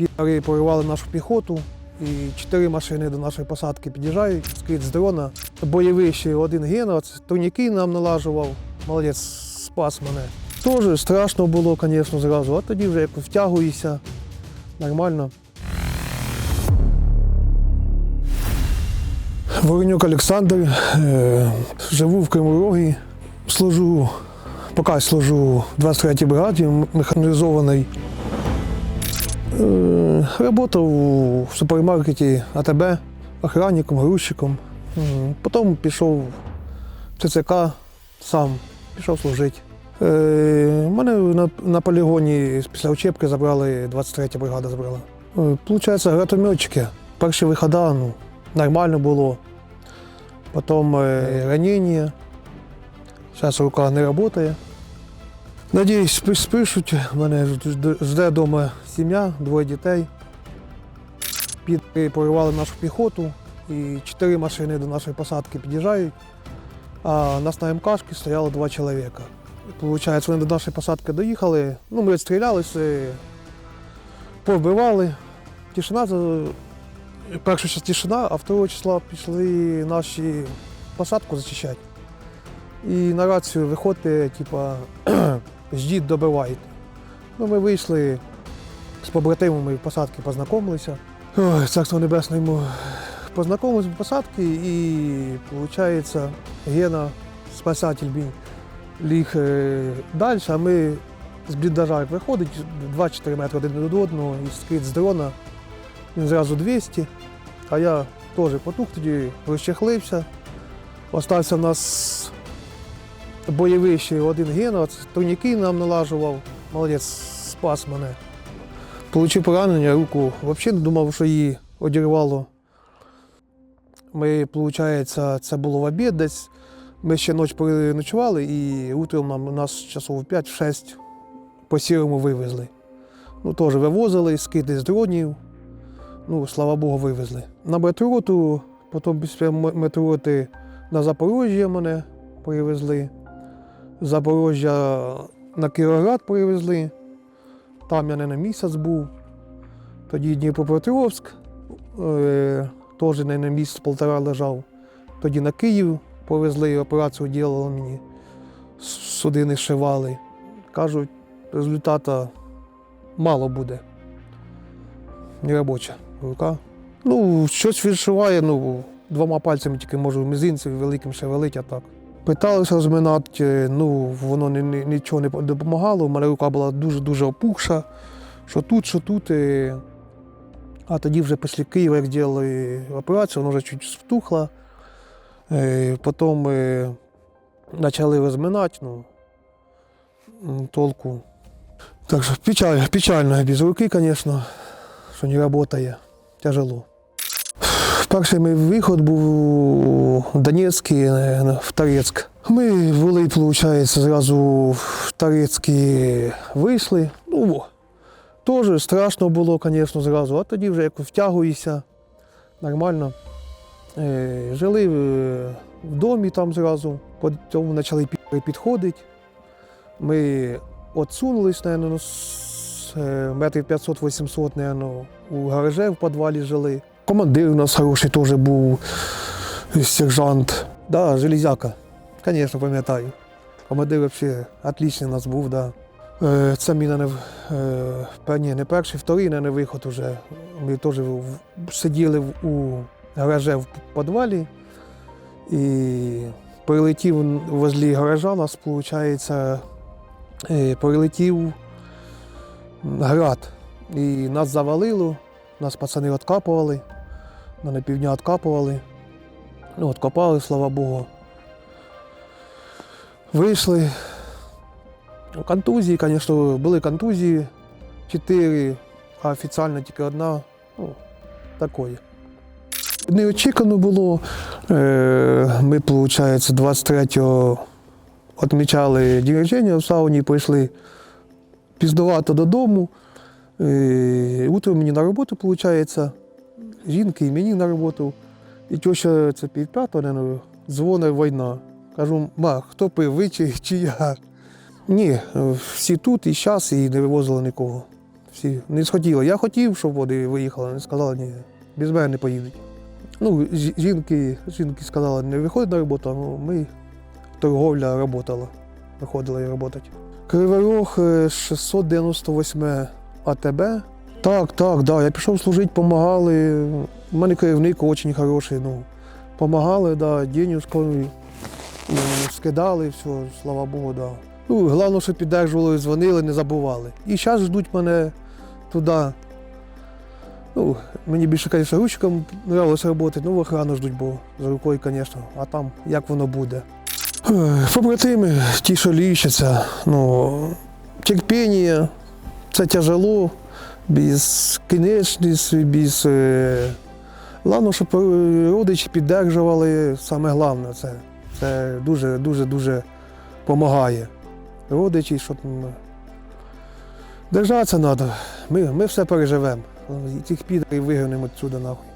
Піри поривали нашу піхоту, і чотири машини до нашої посадки під'їжджають, скид з дрона. Бойовий ще один це турніки нам налажував. Молодець, спас мене. Теж страшно було, звісно, зразу, а тоді вже як втягуєшся, нормально. Воронюк Олександр, е, живу в Криму Рогі, служу, поки служу в 23-й бригаді механізованій. Е, Работав у супермаркеті АТБ, охранником, грузчиком. Потім пішов в ТЦК сам, пішов служити. Е, Мене на, полігоні після учебки забрали, 23 бригада забрала. Е, Получається, гранатометчики. Перші виходи ну, нормально було. Потім е, ранення. Зараз рука не працює. Надіюсь, спишуть. У мене жд- жде вдома сім'я, двоє дітей. Підри поривали нашу піхоту, і чотири машини до нашої посадки під'їжджають, а нас на МКшці стояло два чоловіка. Получається, вони до нашої посадки доїхали, ну, ми відстрілялися, повбивали. Тишина, за- перша час тишина, а 2 числа пішли наші посадку зачищати. І на рацію виходьте, типа, ждіть, добивайте. Ну, ми вийшли з побратимами посадки познайомилися. Царство небесне йому. Познайомилися в посадці і, виходить, Гена, спасатель мій, ліг е, далі, а ми з бліндажа як виходить 2-4 метри один від одного і скид з дрона. Він зразу 200, а я теж потух тоді розчехлився. Остався в нас бойовий один гена, турніки нам налажував. Молодець, спас мене. Получив поранення, руку. Взагалі не думав, що її одірвало. Ми, виходить, це було в обід десь. Ми ще ніч переночували і утром нам нас часов 5-6 по сірому вивезли. Ну, теж вивозили, скиди з дронів. Ну, слава Богу, вивезли. На метроту, потім після метроти на Запоріжжя мене привезли. З Запоріжжя на Кіровоград привезли. Там я не на місяць був. Тоді Дніпропетровськ, е, теж не на місяць полтора лежав. Тоді на Київ повезли, операцію робили мені, с- судини шивали. Кажуть, результату мало буде. Неробоча рука. Ну, щось відшиває, ну, двома пальцями тільки можу мізинцем великим шевелить, а так. Питалися розминати, ну, воно ні- ні- нічого не допомагало. У мене рука була дуже-дуже опухша. Що тут, що тут. І... А тоді вже після Києва, як зробили операцію, вона вже чуть втухла. Е, Потім е, почали розминати, ну, толку. Так що печаль, печально без руки, звісно, що не працює. Тяжело. Перший мій виход був у Донецький, е, в Торецьк. Ми були, виходить, зразу в Торецькі вийшли. Ну, теж страшно було, звісно, зразу, а тоді вже як втягуєшся нормально. Е, Жили е, в домі там зразу, потім почали підходити. Ми відсунулись, мабуть, метрів 500-800, мабуть, у гараже в підвалі жили. Командир у нас хороший теж був, сержант. Да, железяка. Звісно, пам'ятаю. Командир взагалі отличний у нас був, да. Е, Це мій не, е, ні, не перший, вторий не виход уже. Ми теж сиділи у гараже в підвалі і прилетів возле гаража, у нас, виходить, прилетів град. І нас завалило, нас пацани відкапували, на на півдня відкапували. Ну, откопали, слава Богу. Вийшли. Ну, Контузії, звісно, були контузії, чотири, а офіційно тільки одна. Ну, такої. Неочікувано було. Е, Ми, виходить, 23-го відмічали день рождення в сауні, прийшли піздувато додому. Е, Утром мені на роботу, виходить, жінки і мені на роботу. І теща це пів п'ятого, дзвонить війна. Кажу, ма, хто пив, ви чи, чи я? Ні, всі тут і зараз, і не вивозили нікого. Всі не схотіли. Я хотів, щоб вони виїхали, вони сказали, ні, без мене не поїдуть. Ну, жінки, жінки сказали, не виходить на роботу, а ми торговля працювала. Виходила і працювати. Кривий Рог е, 698 АТБ. Так, так, да. Я пішов служити, допомагали. У мене керівник дуже хороший. Ну, помагали, да, денежку ну, скидали, все, слава Богу, да. Ну, головне, що піддержували, дзвонили, не забували. І зараз ждуть мене туди. Ну, мені більше, звісно, ручкам нравилось працювати, ну, в охрану ждуть, бо за рукою, звісно, а там як воно буде. Побратими, ті, що лічаться, ну, терпіння, це тяжело, безкінечність, без. е, Головне, щоб е, родичі піддержували, саме головне це. Це дуже, дуже, допомагає. Родичі, щоб держатися треба. Ми, ми все переживемо. Цих підерів вигинемо відсюди нахуй.